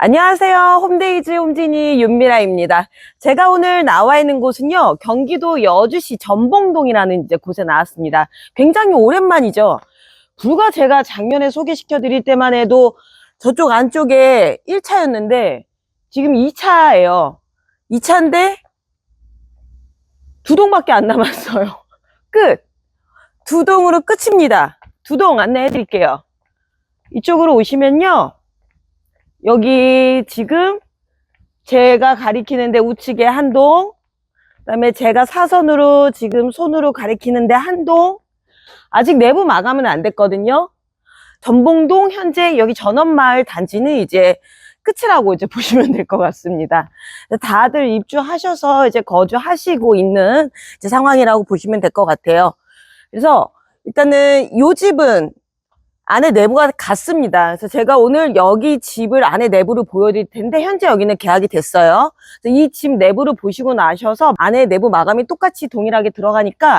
안녕하세요. 홈데이즈 홈지니 윤미라입니다. 제가 오늘 나와 있는 곳은요, 경기도 여주시 전봉동이라는 이제 곳에 나왔습니다. 굉장히 오랜만이죠. 불과 제가 작년에 소개시켜 드릴 때만 해도 저쪽 안쪽에 1차였는데, 지금 2차예요. 2차인데, 두 동밖에 안 남았어요. 끝! 두 동으로 끝입니다. 두 동 안내해 드릴게요. 이쪽으로 오시면요, 여기 지금 제가 가리키는데 우측에 한 동, 그다음에 제가 사선으로 지금 손으로 가리키는데 한 동, 아직 내부 마감은 안 됐거든요. 전봉동 현재 여기 전원마을 단지는 이제 끝이라고 이제 보시면 될 것 같습니다. 다들 입주하셔서 이제 거주하시고 있는 이제 상황이라고 보시면 될 것 같아요. 그래서 일단은 이 집은 안에 내부가 같습니다. 그래서 제가 오늘 여기 집을 안에 내부를 보여드릴 텐데 현재 여기는 계약이 됐어요. 이 집 내부를 보시고 나셔서 안에 내부 마감이 똑같이 동일하게 들어가니까